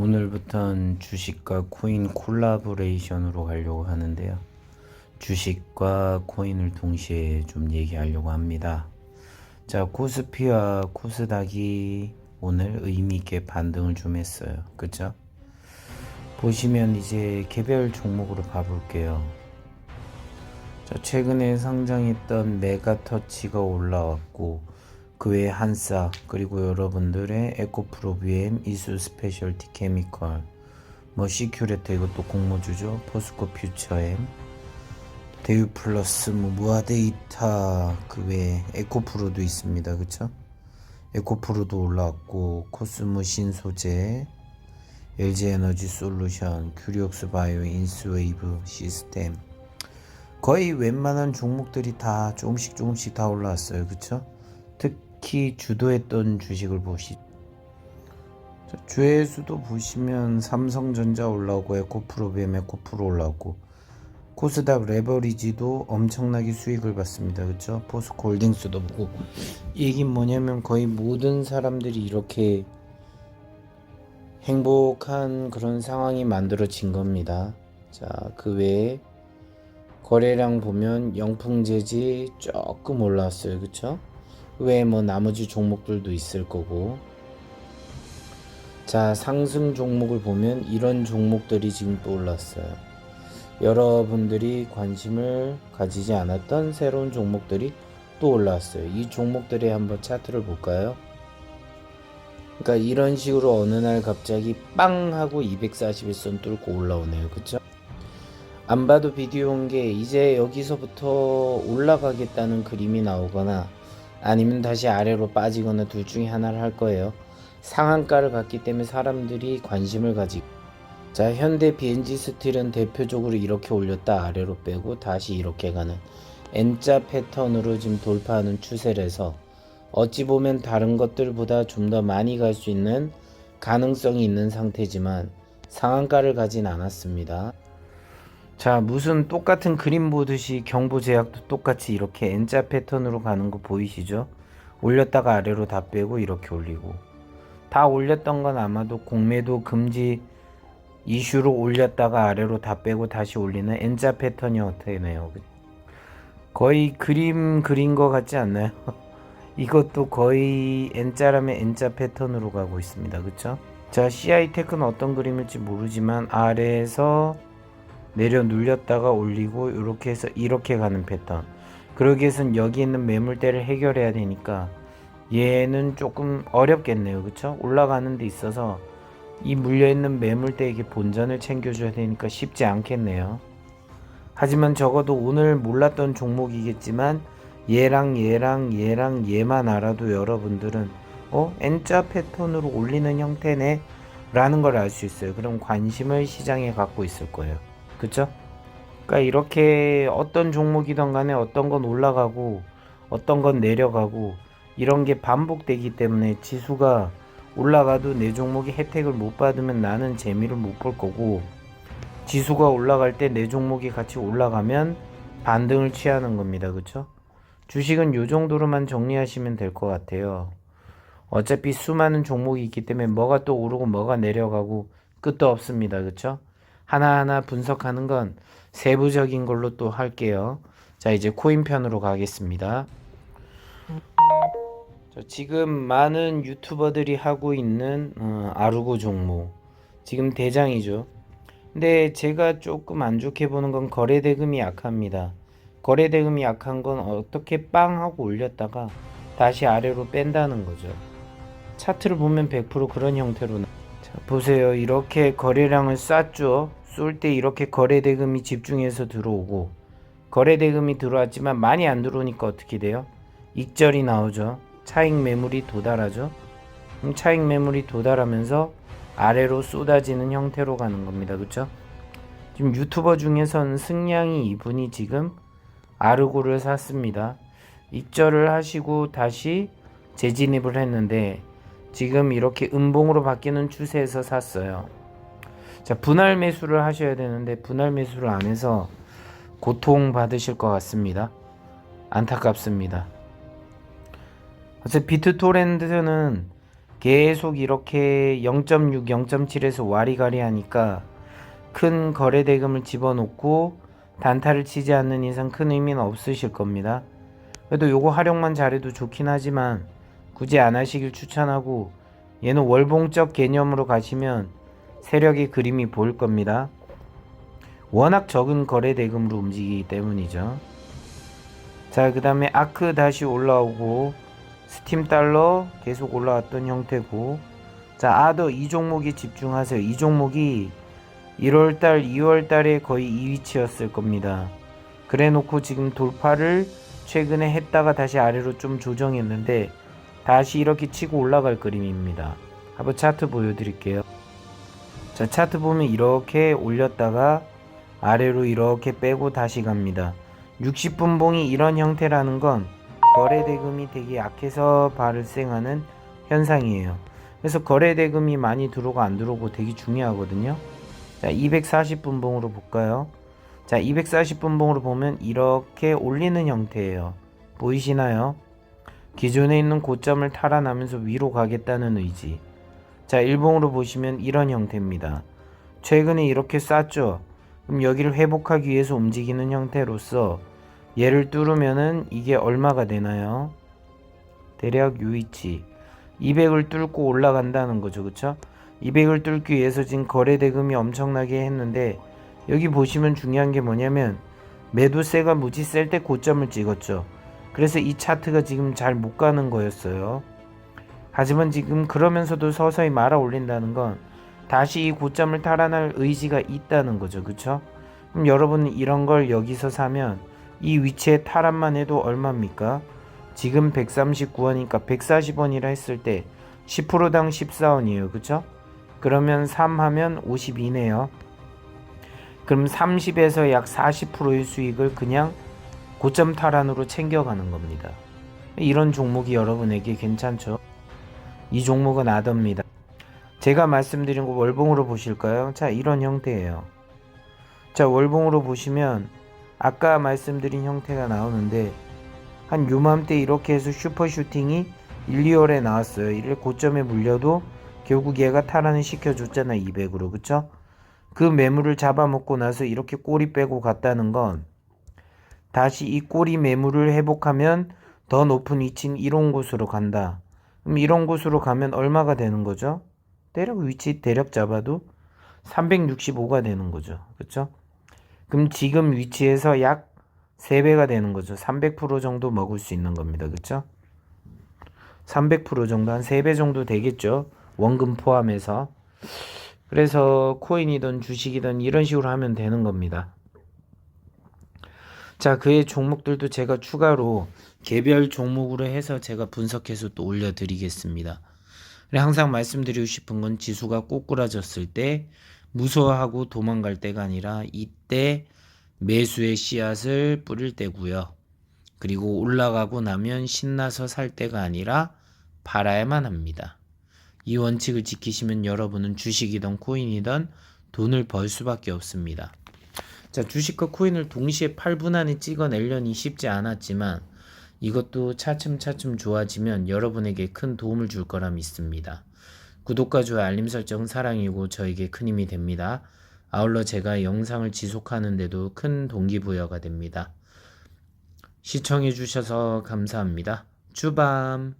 오늘부터는 주식과 코인 콜라보레이션으로 가려고 하는데요. 주식과 코인을 동시에 좀 얘기하려고 합니다. 자, 코스피와 코스닥이 오늘 의미 있게 반등을 좀 했어요. 그죠? 보시면 이제 개별 종목으로 봐볼게요. 자, 최근에 상장했던 메가터치가 올라왔고 그 외에 한사 그리고 여러분들의 에코프로비엠 이수 스페셜티 케미컬 뭐 시큐레트 이것도 공모주죠. 포스코 퓨처엠 대유 플러스 뭐 무아데이터 그 외에 에코프로도 있습니다. 그쵸? 에코프로도 올라왔고 코스모 신소재 LG에너지 솔루션 큐리옥스 바이오 인스웨이브 시스템. 거의 웬만한 종목들이 다 조금씩 조금씩 다 올라왔어요. 그쵸 특히 주도했던 주식을 보시 자, 주회수도 보시면 삼성전자 올라오고 에코프로비엠 에코프로 올라오고 코스닥 레버리지도 엄청나게 수익을 받습니다. 그쵸? 포스코홀딩스도 보고. 이게 뭐냐면 거의 모든 사람들이 이렇게 행복한 그런 상황이 만들어진 겁니다. 자 그 외에 거래량 보면 영풍재지 조금 올라왔어요. 그쵸 외에 뭐 나머지 종목들도 있을 거고. 자 상승 종목을 보면 이런 종목들이 지금 또 올랐어요. 여러분들이 관심을 가지지 않았던 새로운 종목들이 또 올라왔어요. 이 종목들의 한번 차트를 볼까요? 그러니까 이런 식으로 어느 날 갑자기 빵 하고 240일선 뚫고 올라오네요. 그쵸? 안 봐도 비디오인 게 이제 여기서부터 올라가겠다는 그림이 나오거나 아니면 다시 아래로 빠지거나 둘 중에 하나를 할 거예요. 상한가를 갖기 때문에 사람들이 관심을 가지고 자 현대 BNG 스틸은 대표적으로 이렇게 올렸다 아래로 빼고 다시 이렇게 가는 N자 패턴으로 지금 돌파하는 추세라서 어찌 보면 다른 것들보다 좀 더 많이 갈 수 있는 가능성이 있는 상태지만 상한가를 가진 않았습니다. 자 무슨 똑같은 그림 보듯이 경보 제약도 똑같이 이렇게 N자 패턴으로 가는 거 보이시죠? 올렸다가 아래로 다 빼고 이렇게 올리고 다 올렸던 건 아마도 공매도 금지 이슈로 올렸다가 아래로 다 빼고 다시 올리는 N자 패턴이었네요. 거의 그림 그린 거 같지 않나요? 이것도 거의 N자라면 N자 패턴으로 가고 있습니다. 그쵸? 자 CI 테크는 어떤 그림일지 모르지만 아래에서 내려 눌렸다가 올리고 이렇게 해서 이렇게 가는 패턴. 그러기 위해선 여기 있는 매물대를 해결해야 되니까 얘는 조금 어렵겠네요. 그쵸? 올라가는 데 있어서 이 물려있는 매물대에게 본전을 챙겨줘야 되니까 쉽지 않겠네요. 하지만 적어도 오늘 몰랐던 종목이겠지만 얘랑 얘랑 얘랑 얘만 알아도 여러분들은 어? N자 패턴으로 올리는 형태네 라는 걸 알 수 있어요. 그럼 관심을 시장에 갖고 있을 거예요 그쵸? 그러니까 이렇게 어떤 종목이든 간에 어떤 건 올라가고 어떤 건 내려가고 이런 게 반복되기 때문에 지수가 올라가도 내 종목이 혜택을 못 받으면 나는 재미를 못 볼 거고 지수가 올라갈 때 내 종목이 같이 올라가면 반등을 취하는 겁니다. 그쵸? 주식은 요 정도로만 정리하시면 될 것 같아요. 어차피 수많은 종목이 있기 때문에 뭐가 또 오르고 뭐가 내려가고 끝도 없습니다. 그쵸? 하나하나 분석하는 건 세부적인 걸로 또 할게요. 자, 이제 코인 편으로 가겠습니다. 자, 지금 많은 유튜버들이 하고 있는 어, 아르고 종목. 지금 대장이죠. 근데 제가 조금 안 좋게 보는 건 거래 대금이 약합니다. 거래 대금이 약한 건 어떻게 빵 하고 올렸다가 다시 아래로 뺀다는 거죠. 차트를 보면 100% 그런 형태로 나. 자, 보세요. 이렇게 거래량을 쌌죠. 쏠 때 이렇게 거래 대금이 집중해서 들어오고 거래 대금이 들어왔지만 많이 안 들어오니까 어떻게 돼요? 익절이 나오죠. 차익 매물이 도달하죠. 그럼 차익 매물이 도달하면서 아래로 쏟아지는 형태로 가는 겁니다. 그쵸? 지금 유튜버 중에선 승량이 이분이 지금 아르고를 샀습니다. 익절을 하시고 다시 재진입을 했는데 지금 이렇게 음봉으로 바뀌는 추세에서 샀어요. 자, 분할 매수를 하셔야 되는데 분할 매수를 안 해서 고통 받으실 것 같습니다. 안타깝습니다. 어차피 비트토렌트는 계속 이렇게 0.6, 0.7에서 와리가리 하니까 큰 거래 대금을 집어넣고 단타를 치지 않는 이상 큰 의미는 없으실 겁니다. 그래도 요거 활용만 잘해도 좋긴 하지만 굳이 안 하시길 추천하고 얘는 월봉적 개념으로 가시면 세력의 그림이 보일 겁니다. 워낙 적은 거래 대금으로 움직이기 때문이죠. 자, 그 다음에 아크 다시 올라오고 스팀 달러 계속 올라왔던 형태고 자, 아더 이 종목에 집중하세요. 이 종목이 1월달, 2월달에 거의 이 위치였을 겁니다. 그래 놓고 지금 돌파를 최근에 했다가 다시 아래로 좀 조정했는데 다시 이렇게 치고 올라갈 그림입니다. 한번 차트 보여드릴게요. 자, 차트 보면 이렇게 올렸다가 아래로 이렇게 빼고 다시 갑니다. 60분 봉이 이런 형태라는 건 거래 대금이 되게 약해서 발생하는 현상이에요. 그래서 거래 대금이 많이 들어오고 안 들어오고 되게 중요하거든요. 자, 240분 봉으로 볼까요? 자, 240분 봉으로 보면 이렇게 올리는 형태예요. 보이시나요? 기존에 있는 고점을 탈환하면서 위로 가겠다는 의지. 자, 일봉으로 보시면 이런 형태입니다. 최근에 이렇게 쌌죠. 그럼 여기를 회복하기 위해서 움직이는 형태로서 얘를 뚫으면은 이게 얼마가 되나요? 대략 요 위치 200을 뚫고 올라간다는 거죠. 그쵸? 200을 뚫기 위해서 지금 거래 대금이 엄청나게 했는데 여기 보시면 중요한 게 뭐냐면 매도세가 무지 셀 때 고점을 찍었죠. 그래서 이 차트가 지금 잘 못 가는 거였어요. 하지만 지금 그러면서도 서서히 말아 올린다는 건 다시 이 고점을 탈환할 의지가 있다는 거죠. 그쵸? 그럼 여러분은 이런 걸 여기서 사면 이 위치에 탈환만 해도 얼마입니까? 지금 139원이니까 140원이라 했을 때 10%당 14원이에요. 그쵸? 그러면 3 하면 52네요. 그럼 30에서 약 40%의 수익을 그냥 고점 탈환으로 챙겨가는 겁니다. 이런 종목이 여러분에게 괜찮죠? 이 종목은 아더입니다. 제가 말씀드린 거 월봉으로 보실까요? 자, 이런 형태예요. 자, 월봉으로 보시면 아까 말씀드린 형태가 나오는데 한 요맘때 이렇게 해서 슈퍼 슈팅이 1, 2월에 나왔어요. 이를 고점에 물려도 결국 얘가 탈환을 시켜줬잖아 200으로 그쵸? 그 매물을 잡아먹고 나서 이렇게 꼬리 빼고 갔다는 건 다시 이 꼬리 매물을 회복하면 더 높은 위치인 이런 곳으로 간다. 그럼 이런 곳으로 가면 얼마가 되는 거죠? 대략 위치 대략 잡아도 365가 되는 거죠. 그쵸? 그럼 지금 위치에서 약 3배가 되는 거죠. 300% 정도 먹을 수 있는 겁니다. 그쵸? 300% 정도 한 3배 정도 되겠죠. 원금 포함해서. 그래서 코인이든 주식이든 이런 식으로 하면 되는 겁니다. 자, 그의 종목들도 제가 추가로 개별 종목으로 해서 제가 분석해서 또 올려드리겠습니다. 항상 말씀드리고 싶은 건 지수가 꼬꾸라졌을 때 무서워하고 도망갈 때가 아니라 이때 매수의 씨앗을 뿌릴 때고요. 그리고 올라가고 나면 신나서 살 때가 아니라 팔아야만 합니다. 이 원칙을 지키시면 여러분은 주식이든 코인이든 돈을 벌 수밖에 없습니다. 자, 주식과 코인을 동시에 8분 안에 찍어내려니 쉽지 않았지만 이것도 차츰차츰 좋아지면 여러분에게 큰 도움을 줄 거라 믿습니다. 구독과 좋아요, 알림 설정은 사랑이고 저에게 큰 힘이 됩니다. 아울러 제가 영상을 지속하는데도 큰 동기부여가 됩니다. 시청해 주셔서 감사합니다. 주밤